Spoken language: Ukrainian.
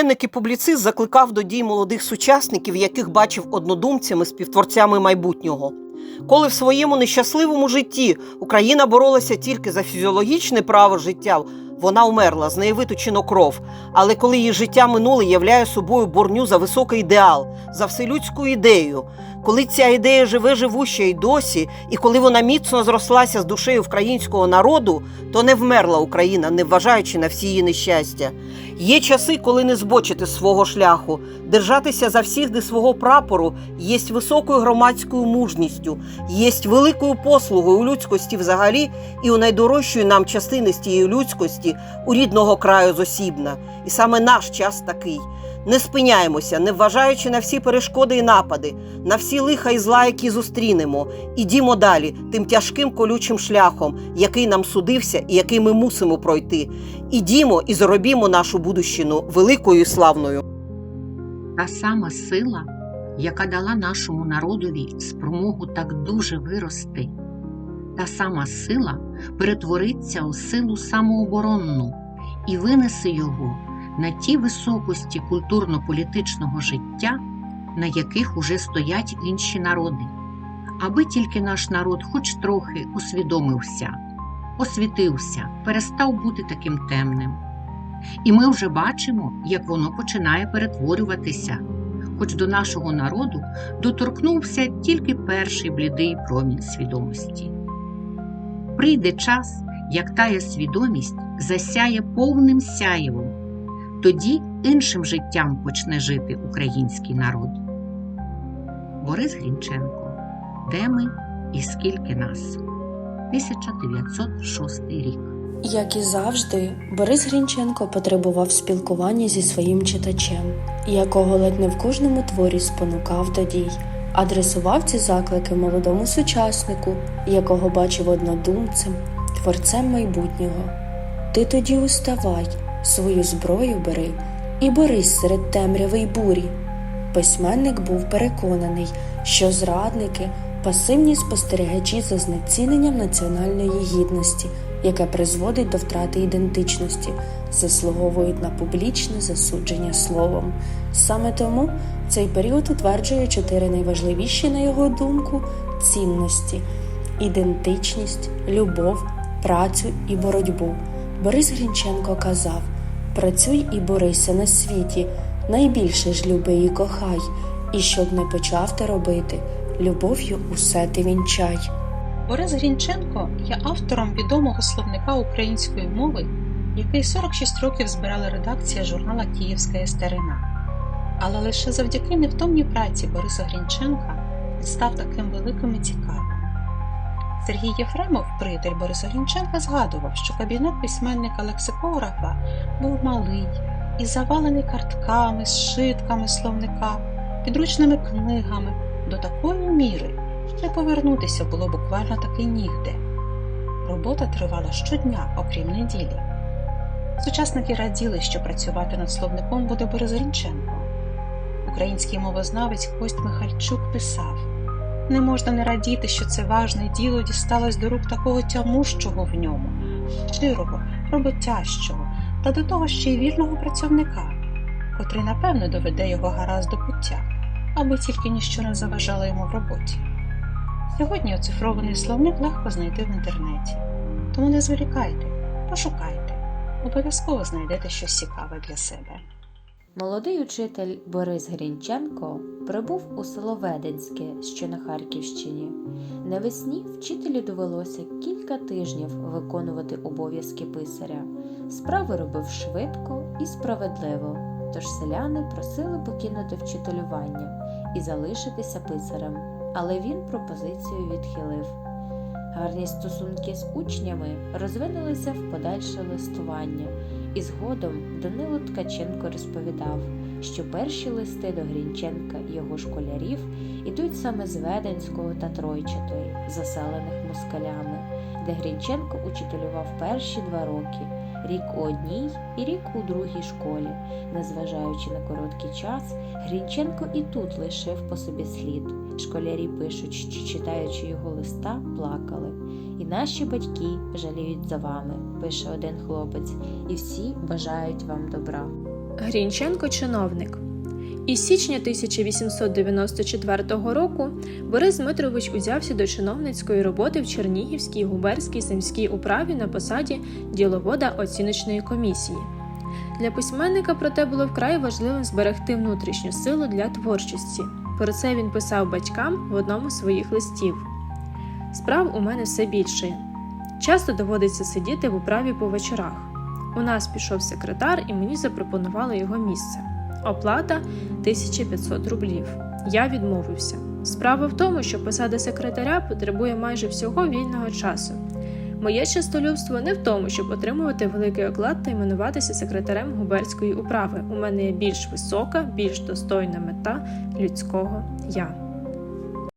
Письменник і публіцист закликав до дій молодих сучасників, яких бачив однодумцями, співтворцями майбутнього. Коли в своєму нещасливому житті Україна боролася тільки за фізіологічне право життя, вона вмерла, з неї виточено кров. Але коли її життя минуле являє собою борню за високий ідеал, за вселюдську ідею, коли ця ідея живе живуща й досі, і коли вона міцно зрослася з душею українського народу, то не вмерла Україна, не вважаючи на всі її нещастя. Є часи, коли не збочити свого шляху, держатися за всіх де свого прапору єсть високою громадською мужністю, єсть великою послугою у людськості взагалі і у найдорожчої нам частини з тієї людськості у рідного краю зосібна. І саме наш час такий. Не спиняємося, не вважаючи на всі перешкоди і напади, на всі лиха і зла, які зустрінемо. Ідімо далі тим тяжким колючим шляхом, який нам судився і який ми мусимо пройти. Ідімо і зробімо нашу будущину великою і славною. Та сама сила, яка дала нашому народові спромогу так дуже вирости, та сама сила перетвориться у силу самооборонну і винесе його на ті високості культурно-політичного життя, на яких уже стоять інші народи, аби тільки наш народ хоч трохи усвідомився, освітився, перестав бути таким темним. І ми вже бачимо, як воно починає перетворюватися, хоч до нашого народу доторкнувся тільки перший блідий промінь свідомості. Прийде час, як тая свідомість засяє повним сяєвом, тоді іншим життям почне жити український народ. Борис Грінченко Де ми і скільки нас? 1906 рік. Як і завжди, Борис Грінченко потребував спілкування зі своїм читачем, якого ледь не в кожному творі спонукав до дій, адресував ці заклики молодому сучаснику, якого бачив однодумцем, творцем майбутнього. Ти тоді уставай, свою зброю бери і борись серед темряви й бурі. Письменник був переконаний, що зрадники пасивні спостерігачі за знеціненням національної гідності, яке призводить до втрати ідентичності, заслуговують на публічне засудження словом. Саме тому цей період утверджує чотири найважливіші, на його думку, цінності: ідентичність, любов, працю і боротьбу. Борис Грінченко казав: Працюй і борися на світі, найбільше ж люби і кохай, і щоб не почав ти робити, любов'ю усе ти вінчай. Борис Грінченко є автором відомого словника української мови, який 46 років збирала редакція журнала Київська старина. Але лише завдяки невтомній праці Бориса Грінченка він став таким великим і цікавим. Сергій Єфремов, приятель Бориса Грінченка, згадував, що кабінет письменника лексикографа був малий і завалений картками, зшитками словника, підручними книгами до такої міри, що повернутися було буквально таки нігде. Робота тривала щодня, окрім неділі. Сучасники раділи, що працювати над словником буде Борис Грінченко. Український мовознавець Кость Михальчук писав не можна не радіти, що це важне діло дісталось до рук такого тямущого в ньому, щирого, роботящого та до того ще й вірного працівника, котрий напевно доведе його гаразд до пуття, аби тільки ніщо не заважало йому в роботі. Сьогодні оцифрований словник легко знайти в інтернеті, тому не зволікайте, пошукайте, обов'язково знайдете щось цікаве для себе. Молодий учитель Борис Грінченко прибув у село Веденське, що на Харківщині. Навесні вчителю довелося кілька тижнів виконувати обов'язки писаря. Справи робив швидко і справедливо, тож селяни просили покинути вчителювання і залишитися писарем, але він пропозицію відхилив. Гарні стосунки з учнями розвинулися в подальше листування, і згодом Данило Ткаченко розповідав, що перші листи до Грінченка і його школярів ідуть саме з Веденського та Тройчатої, заселених москалями, де Грінченко учителював перші два роки, рік у одній і рік у другій школі. Незважаючи на короткий час, Грінченко і тут лишив по собі слід. Школярі пишуть, що читаючи його листа, плакали. І наші батьки жаліють за вами, пише один хлопець, і всі бажають вам добра. Грінченко чиновник. Із січня 1894 року Борис Дмитрович узявся до чиновницької роботи в Чернігівській губерській земській управі на посаді діловода оціночної комісії. Для письменника, проте, було вкрай важливим зберегти внутрішню силу для творчості. Про це він писав батькам в одному з своїх листів. Справ у мене все більше. Часто доводиться сидіти в управі по вечорах. У нас пішов секретар, і мені запропонували його місце. Оплата 1500 рублів. Я відмовився. Справа в тому, що посада секретаря потребує майже всього вільного часу. Моє честолюбство не в тому, щоб отримувати великий оклад та іменуватися секретарем губерської управи. У мене є більш висока, більш достойна мета людського я.